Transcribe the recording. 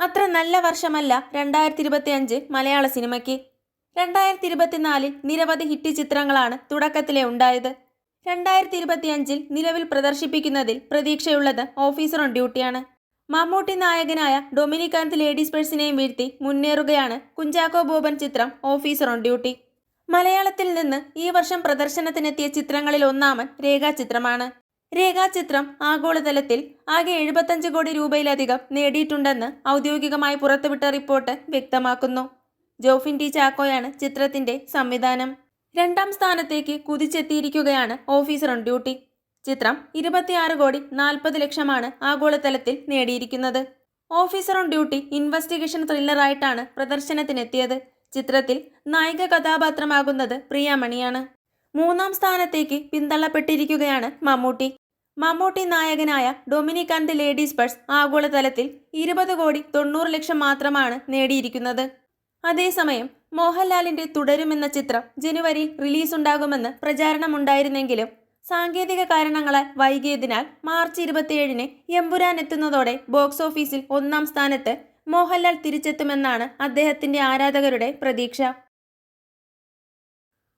അത്ര നല്ല വർഷമല്ല രണ്ടായിരത്തി ഇരുപത്തി അഞ്ച് മലയാള സിനിമയ്ക്ക്. രണ്ടായിരത്തി ഇരുപത്തിനാലിൽ നിരവധി ഹിറ്റ് ചിത്രങ്ങളാണ് തുടക്കത്തിലെ ഉണ്ടായത്. രണ്ടായിരത്തി ഇരുപത്തിയഞ്ചിൽ നിലവിൽ പ്രദർശിപ്പിക്കുന്നതിൽ പ്രതീക്ഷയുള്ളത് ഓഫീസർ ഓൺ ഡ്യൂട്ടിയാണ്. മമ്മൂട്ടി നായകനായ ഡൊമിനിക്കാന്ത് ലേഡീസ് പേഴ്സിനെയും വീഴ്ത്തി മുന്നേറുകയാണ് കുഞ്ചാക്കോ ബോബൻ ചിത്രം ഓഫീസർ ഓൺ ഡ്യൂട്ടി. മലയാളത്തിൽ നിന്ന് ഈ വർഷം പ്രദർശനത്തിനെത്തിയ ചിത്രങ്ങളിൽ ഒന്നാമൻ രേഖാചിത്രമാണ്. രേഖാചിത്രം ആഗോളതലത്തിൽ ആകെ എഴുപത്തഞ്ച് കോടി രൂപയിലധികം നേടിയിട്ടുണ്ടെന്ന് ഔദ്യോഗികമായി പുറത്തുവിട്ട റിപ്പോർട്ട് വ്യക്തമാക്കുന്നു. ജോഫിൻ ടി. ചാക്കോയാണ് ചിത്രത്തിന്റെ സംവിധാനം. രണ്ടാം സ്ഥാനത്തേക്ക് കുതിച്ചെത്തിയിരിക്കുകയാണ് ഓഫീസർ ഓൺ ഡ്യൂട്ടി. ചിത്രം ഇരുപത്തിയാറ് കോടി നാൽപ്പത് ലക്ഷമാണ് ആഗോളതലത്തിൽ നേടിയിരിക്കുന്നത്. ഓഫീസർ ഓൺ ഡ്യൂട്ടി ഇൻവെസ്റ്റിഗേഷൻ ത്രില്ലറായിട്ടാണ് പ്രദർശനത്തിനെത്തിയത്. ചിത്രത്തിൽ നായിക കഥാപാത്രമാകുന്നത് പ്രിയാമണിയാണ് മൂന്നാം സ്ഥാനത്തേക്ക് പിന്തള്ളപ്പെട്ടിരിക്കുകയാണ് മമ്മൂട്ടി. മമ്മൂട്ടി നായകനായ Dominic and the ladies purse ആഗോളതലത്തിൽ ഇരുപത് കോടി തൊണ്ണൂറ് ലക്ഷം മാത്രമാണ് നേടിയിരിക്കുന്നത്. അതേസമയം മോഹൻലാലിന്റെ തുടരുമെന്ന ചിത്രം ജനുവരിയിൽ റിലീസുണ്ടാകുമെന്ന് പ്രചാരണമുണ്ടായിരുന്നെങ്കിലും സാങ്കേതിക കാരണങ്ങളാൽ വൈകിയതിനാൽ മാർച്ച് ഇരുപത്തിയേഴിന് എമ്പുരാൻ എത്തുന്നതോടെ ബോക്സ് ഓഫീസിൽ ഒന്നാം സ്ഥാനത്ത് മോഹൻലാൽ തിരിച്ചെത്തുമെന്നാണ് അദ്ദേഹത്തിന്റെ ആരാധകരുടെ പ്രതീക്ഷ.